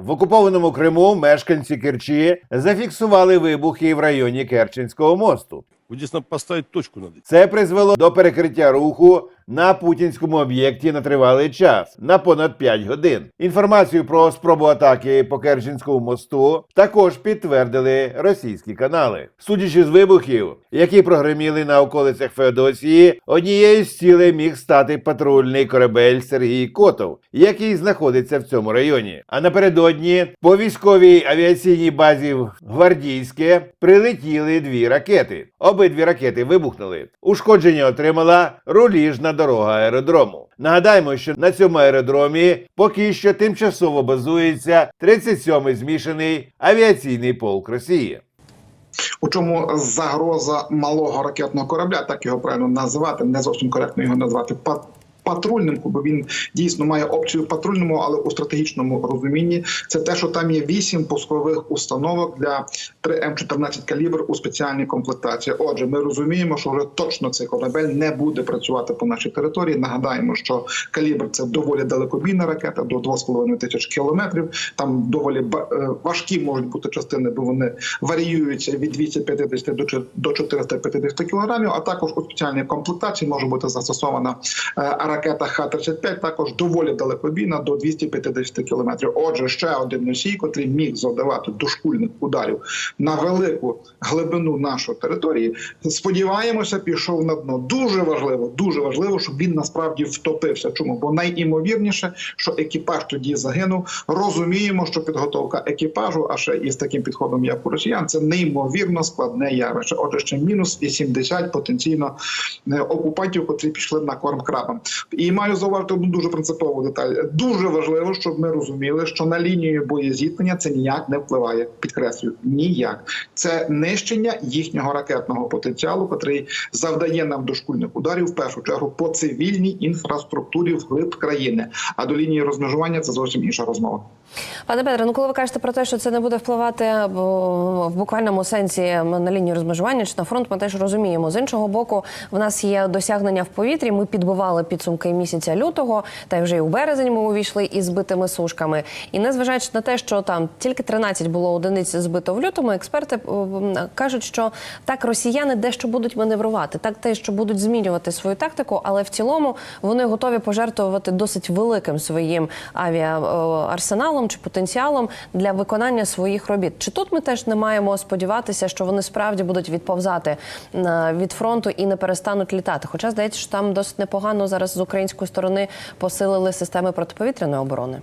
В окупованому Криму мешканці Керчі зафіксували вибухи в районі Керченського мосту. Вот дійсно надо поставить точку на Це призвело до перекриття руху на путінському об'єкті на тривалий час на понад 5 годин. Інформацію про спробу атаки по Керченському мосту також підтвердили російські канали. Судячи з вибухів, які прогреміли на околицях Феодосії, однією з цілей міг стати патрульний корабель Сергій Котов, який знаходиться в цьому районі. А напередодні по військовій авіаційній базі в Гвардійське прилетіли дві ракети. Обидві ракети вибухнули. Ушкодження отримала руліжна дорога аеродрому. Нагадаємо, що на цьому аеродромі поки що тимчасово базується 37-й змішаний авіаційний полк Росії. У чому загроза малого ракетного корабля, так його правильно називати, не зовсім коректно його назвати патрульним, бо він дійсно має опцію патрульному, але у стратегічному розумінні це те, що там є вісім пускових установок для 3М14 калібр у спеціальній комплектації. Отже, ми розуміємо, що вже точно цей корабель не буде працювати по нашій території. Нагадаємо, що калібр це доволі далекобійна ракета до 2,5 тисяч кілометрів. Там доволі е, важкі можуть бути частини, бо вони варіюються від 250 до чо- до 450 кілограмів. А також у спеціальній комплектації може бути застосована е, ракета Х-35, також доволі далекобійна до 250 кілометрів. Отже, ще один носій, котрий міг завдавати дошкульних ударів на велику глибину нашої території. Сподіваємося, пішов на дно. Дуже важливо, дуже важливо, щоб він насправді втопився. Чому? Бо найімовірніше, що екіпаж тоді загинув. Розуміємо, що підготовка екіпажу, а ще із таким підходом, як у росіян, це неймовірно складне явище. Отже, ще мінус 80 потенційно е, окупантів, котрі пішли на корм крабам. І маю зауважити одну дуже принципову деталь. Дуже важливо, щоб ми розуміли, що на лінію боєзіткнення це ніяк не впливає. Підкреслюю, ніяк. Це нищення їхнього ракетного потенціалу, котрий завдає нам дошкульних ударів в першу чергу по цивільній інфраструктурі вглиб країни. А до лінії розмежування це зовсім інша розмова. Пане Петре, ну коли ви кажете про те, що це не буде впливати в буквальному сенсі на лінію розмежування чи на фронт, ми теж розуміємо. З іншого боку, в нас є досягнення в повітрі. Ми підбивали підсумки місяця лютого, та й вже і у березень ми увійшли із збитими сушками. І незважаючи на те, що там тільки 13 було одиниць збито в лютому, експерти кажуть, що так росіяни дещо будуть маневрувати, так те, що будуть змінювати свою тактику, але в цілому вони готові пожертвувати досить великим своїм авіаарсеналом чи потенціалом для виконання своїх робіт. Чи тут ми теж не маємо сподіватися, що вони справді будуть відповзати е, від фронту і не перестануть літати? Хоча здається, що там досить непогано зараз з української сторони посилили системи протиповітряної оборони.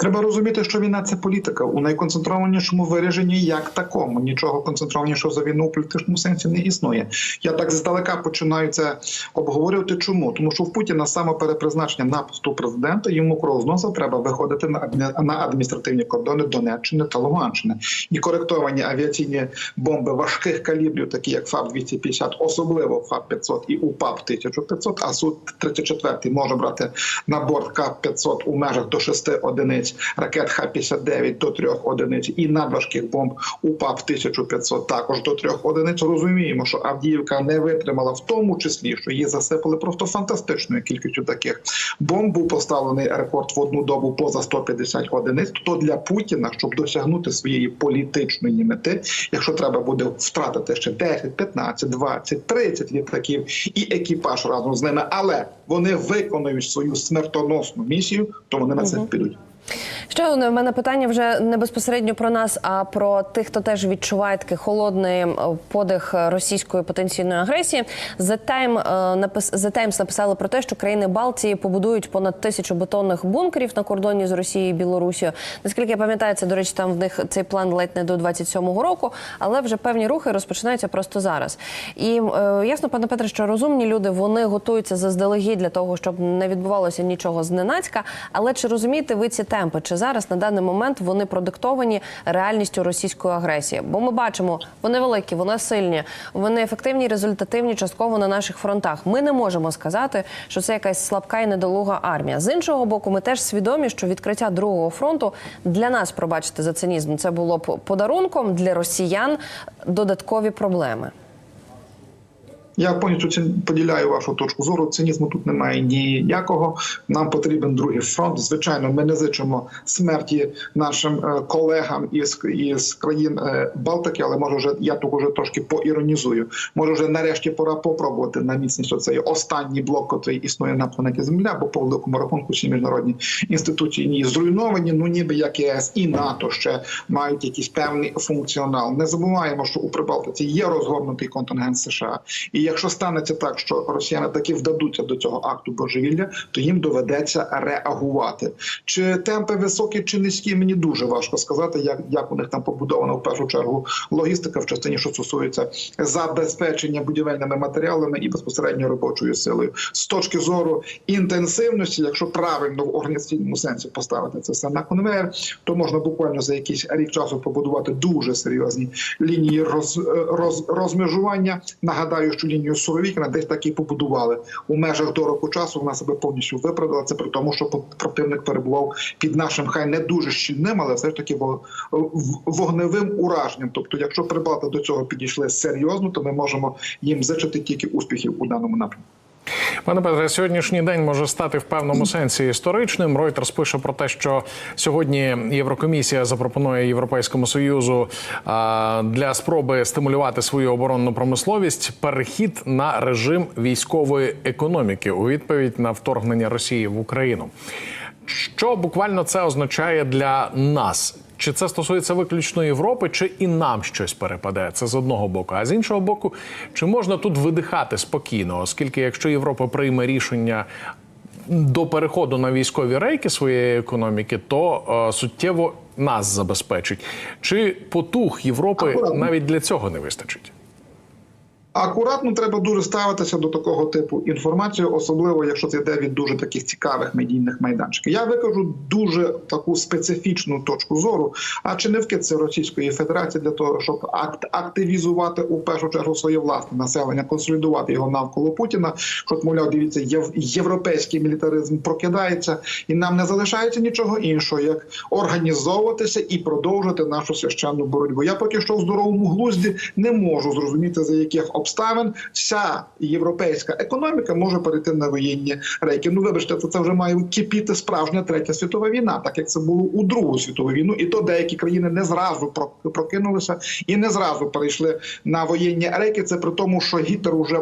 Треба розуміти, що війна це політика у найконцентрованішому вираженні як такому. Нічого концентрованішого за війну у політичному сенсі не існує. Я так здалека починаю це обговорювати. Чому? Тому що в Путіна саме перепризначення на посту президента йому кров з треба виходити на адмі- на адміністративні кордони Донеччини та Луганщини. І коректовані авіаційні бомби важких калібрів, такі як ФАБ 250 особливо ФАБ 500 і УПАП 1500, а Су 34 може брати на борт КАП 500 у межах до 6 одиниць, ракет Х-59 до 3 одиниць і надважких бомб УПАП 1500 також до 3 одиниць. Розуміємо, що Авдіївка не витримала в тому числі, що її засипали просто фантастичною кількістю таких бомб. Був поставлений рекорд в одну добу поза 150 одиниць. То для Путіна, щоб досягнути своєї політичної мети, якщо треба буде втратити ще 10, 15, 20, 30 літаків і екіпаж разом з ними, але вони виконують свою смертоносну місію, то вони на це підуть. Ще одне в мене питання вже не безпосередньо про нас, а про тих, хто теж відчуває такий холодний подих російської потенційної агресії. The Time, е, напис... The Times написали про те, що країни Балтії побудують понад тисячу бетонних бункерів на кордоні з Росією і Білорусією. Наскільки я пам'ятаю, це до речі, там в них цей план ледь не до 27-го року, але вже певні рухи розпочинаються просто зараз. І е, ясно, пане Петре, що розумні люди вони готуються заздалегідь для того, щоб не відбувалося нічого зненацька. Але чи розумієте ви ці темпи? Чи зараз на даний момент вони продиктовані реальністю російської агресії? Бо ми бачимо, вони великі, вони сильні, вони ефективні, результативні частково на наших фронтах. Ми не можемо сказати, що це якась слабка і недолуга армія. З іншого боку, ми теж свідомі, що відкриття другого фронту для нас, пробачте за цинізм, це було б подарунком для росіян додаткові проблеми. Я повністю поділяю вашу точку зору. Цинізму тут немає ніякого. Нам потрібен другий фронт. Звичайно, ми не зичимо смерті нашим е, колегам із, із країн е, Балтики, але може вже я тут вже трошки поіронізую. Може, вже нарешті пора попробувати на міцність оцей останній блок, який існує на планеті Земля, бо по великому рахунку всі міжнародні інституції ні зруйновані. Ну ніби як ЄС і НАТО ще мають якийсь певний функціонал. Не забуваємо, що у Прибалтиці є розгорнутий контингент США. І якщо станеться так, що росіяни таки вдадуться до цього акту божевілля, то їм доведеться реагувати. Чи темпи високі, чи низькі, мені дуже важко сказати, як, як у них там побудована в першу чергу логістика в частині, що стосується забезпечення будівельними матеріалами і безпосередньо робочою силою. З точки зору інтенсивності, якщо правильно в організаційному сенсі поставити це все на конвейер, то можна буквально за якийсь рік часу побудувати дуже серйозні лінії роз, роз, розмежування. Нагадаю, що лінію Суровікіна десь так і побудували у межах до року часу. Вона себе повністю виправдала. Це при тому, що противник перебував під нашим хай не дуже щільним, але все ж таки вогневим ураженням. Тобто, якщо прибалти до цього підійшли серйозно, то ми можемо їм зачити тільки успіхів у даному напрямку. Пане Петре, сьогоднішній день може стати в певному сенсі історичним. Reuters пише про те, що сьогодні Єврокомісія запропонує Європейському союзу для спроби стимулювати свою оборонну промисловість перехід на режим військової економіки у відповідь на вторгнення Росії в Україну. Що буквально це означає для нас? Чи це стосується виключно Європи, чи і нам щось перепаде? Це з одного боку. А з іншого боку, чи можна тут видихати спокійно, оскільки якщо Європа прийме рішення до переходу на військові рейки своєї економіки, то е, суттєво нас забезпечить. Чи потух Європи навіть для цього не вистачить? Акуратно треба дуже ставитися до такого типу інформації, особливо якщо це йде від дуже таких цікавих медійних майданчиків. Я викажу дуже таку специфічну точку зору. А чи не вкид це Російської Федерації для того, щоб акт активізувати у першу чергу своє власне населення, консолідувати його навколо Путіна? Щоб мовляв, дивіться, єв- європейський мілітаризм прокидається, і нам не залишається нічого іншого, як організовуватися і продовжити нашу священну боротьбу. Я поки що в здоровому глузді не можу зрозуміти за яких обставин вся європейська економіка може перейти на воєнні рейки. Ну вибачте, це, це вже має кипіти справжня третя світова війна, так як це було у Другу світову війну, і то деякі країни не зразу прокинулися і не зразу перейшли на воєнні рейки. Це при тому, що Гітлер уже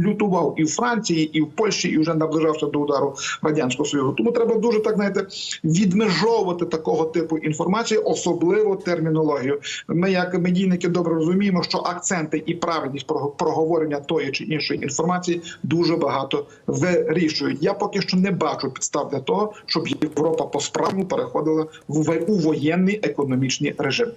лютував і в Франції, і в Польщі, і вже наближався до удару радянського союзу. Тому треба дуже так знаєте відмежовувати такого типу інформації, особливо термінологію. Ми, як медійники, добре розуміємо, що акценти і правильність проговорення тої чи іншої інформації дуже багато вирішують. Я поки що не бачу підстав для того, щоб Європа по справжньому переходила в у воєнний економічний режим.